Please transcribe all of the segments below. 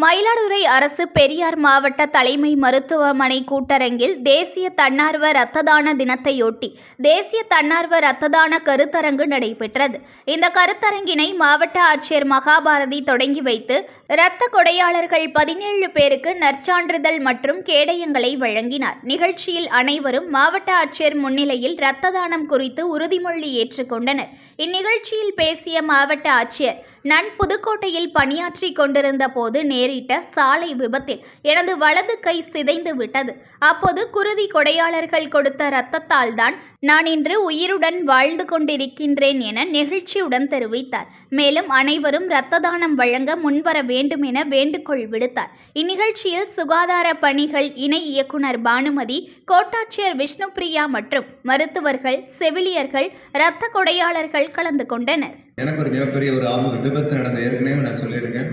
மயிலாடுதுறை அரசு பெரியார் மாவட்ட தலைமை மருத்துவமனை கூட்டரங்கில் தேசிய தன்னார்வ இரத்த தான தினத்தையொட்டி தேசிய தன்னார்வ இரத்த தான கருத்தரங்கு நடைபெற்றது. இந்த கருத்தரங்கினை மாவட்ட ஆட்சியர் மகாபாரதி தொடங்கி வைத்து இரத்த கொடையாளர்கள் பதினேழு பேருக்கு நற்சான்றிதழ் மற்றும் கேடயங்களை வழங்கினார். நிகழ்ச்சியில் அனைவரும் மாவட்ட ஆட்சியர் முன்னிலையில் இரத்த தானம் குறித்து உறுதிமொழி ஏற்றுக்கொண்டனர் இந்நிகழ்ச்சியில் பேசிய மாவட்ட ஆட்சியர் நான் புதுக்கோட்டையில் பணியாற்றிக் கொண்டிருந்த போது நேரிட்ட சாலை விபத்தில் எனது வலது கை சிதைந்து விட்டது அப்போது குருதி கொடையாளர்கள் கொடுத்த இரத்தத்தால் தான் நான் இன்று உயிருடன் வாழ்ந்து கொண்டிருக்கின்றேன் என நெகிழ்ச்சியுடன் தெரிவித்தார். மேலும் அனைவரும் இரத்த தானம் வழங்க முன்வர வேண்டும் என வேண்டுகோள் விடுத்தார். இந்நிகழ்ச்சியில் சுகாதார பணிகள் இணை இயக்குனர் பானுமதி கோட்டாட்சியர் விஷ்ணுபிரியா மற்றும் மருத்துவர்கள் செவிலியர்கள் இரத்த கொடையாளர்கள் கலந்து கொண்டனர். எனக்கு ஒரு மிகப்பெரிய ஒரு ஆபத்து விபத்து நடந்த ஏற்கனவே நான் சொல்லியிருக்கேன்.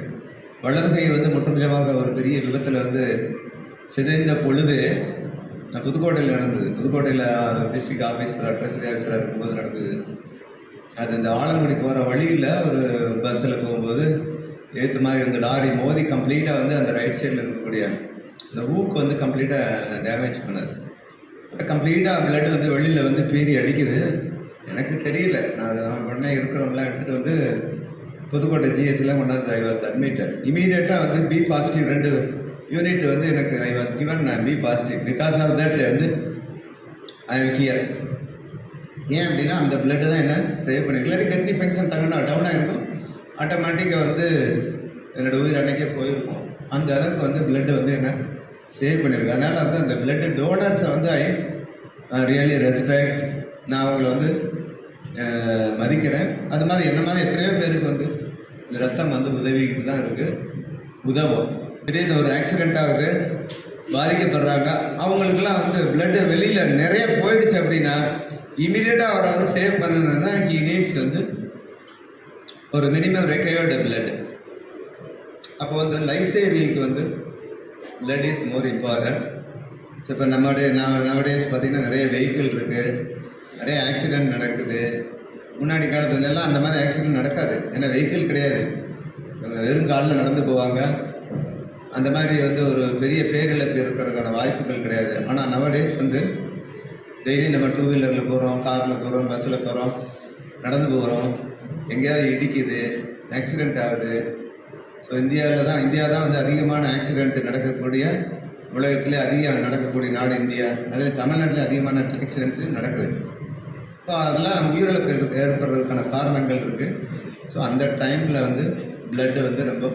வலது கை வந்து முற்றத்திலமாக ஒரு பெரிய விபத்தில் வந்து சிதைந்த பொழுது புதுக்கோட்டையில் நடந்தது. புதுக்கோட்டையில் டிஸ்ட்ரிக்ட் ஆஃபீஸில் ட்ரெஸரி ஆஃபீஸராக இருக்கும்போது நடந்தது. அது இந்த ஆலங்குடி போகிற வழியில் ஒரு பஸ்ஸில் போகும்போது ஏற்று மாதிரி இருந்த லாரி மோதி கம்ப்ளீட்டாக வந்து அந்த ரைட் சைடில் இருக்கக்கூடிய இந்த ஊக்கு வந்து கம்ப்ளீட்டாக டேமேஜ் பண்ணது. கம்ப்ளீட்டாக பிளட் வந்து வெளியில் வந்து பீறி அடிக்குது. எனக்கு தெரியல. நான் உடனே இருக்கிறவங்களாம் எடுத்துகிட்டு வந்து புதுக்கோட்டை ஜிஹெச்லாம் கொண்டாந்து ஐ வாஸ் அட்மிட்டட் இமீடியட்டாக வந்து பி பாசிட்டிவ் ரெண்டு யூனிட் வந்து எனக்கு I was given B positive because of that வந்து ஐ எம் ஹியர் ஏன் அப்படின்னா அந்த பிளட்டு தான் என்ன? சேவ் பண்ணிருக்கு இல்லாட்டி கிட்னி ஃபங்க்ஷன் தங்கினா டவுனாக இருக்கும். ஆட்டோமேட்டிக்காக வந்து என்னோடய உயிர் அன்னைக்கே போயிருக்கும். அந்த அளவுக்கு வந்து பிளட்டு வந்து என்ன? சேவ் பண்ணியிருக்கு அதனால் வந்து அந்த பிளட்டு டோனர்ஸை வந்து ஐ ரியலி ரெஸ்பெக்ட் நான் அவங்கள வந்து மதிக்கிறேன். அது மாதிரி என்ன மாதிரி எத்தனையோ பேருக்கு வந்து இந்த ரத்தம் வந்து உதவிக்கிட்டு தான் இருக்குது உதவும். திடீர்னு ஒரு ஆக்சிடெண்ட் ஆகுது பாதிக்கப்படுறாங்க. அவங்களுக்குலாம் வந்து பிளட்டு வெளியில் நிறைய போயிடுச்சு அப்படின்னா இமீடியட்டாக அவரை வந்து சேவ் பண்ணணும்னா ஹி நீட்ஸ் வந்து ஒரு மினிமம் ரெக்கையர்டு பிளட் அப்போ வந்து லைஃப் சேவிங்க்கு வந்து blood is more important so இப்போ நம்மளுடைய நவடேஸ் பார்த்திங்கன்னா நிறைய வெஹிக்கிள் இருக்குது நிறைய ஆக்சிடெண்ட் நடக்குது. முன்னாடி காலத்துலலாம் அந்த மாதிரி ஆக்சிடெண்ட் நடக்காது. ஏன்னா வெஹிக்கிள் கிடையாது. வெறும் காலில் நடந்து போவாங்க. அந்த மாதிரி வந்து ஒரு பெரிய பேரிழப்பு இருக்கிறதுக்கான வாய்ப்புகள் கிடையாது. ஆனால் நவடேஸ் வந்து டெய்லி நம்ம டூ வீலரில் போகிறோம் காரில் போகிறோம் பஸ்ஸில் போகிறோம் நடந்து போகிறோம் எங்கேயாவது இடிக்குது ஆக்சிடெண்ட் ஆகுது. ஸோ இந்தியாவில் தான் இந்தியா தான் வந்து அதிகமான ஆக்சிடெண்ட் நடக்கக்கூடிய உலகத்திலே அதிகம் நடக்கக்கூடிய நாடு இந்தியா. அதே தமிழ்நாட்டில் அதிகமான ஆக்சிடென்ட்ஸு நடக்குது. ஸோ அதெல்லாம் உயிரிழப்பு ஏற்படுறதுக்கான காரணங்கள் இருக்குது ஸோ அந்த டைமில் வந்து பிளட்டு வந்து ரொம்ப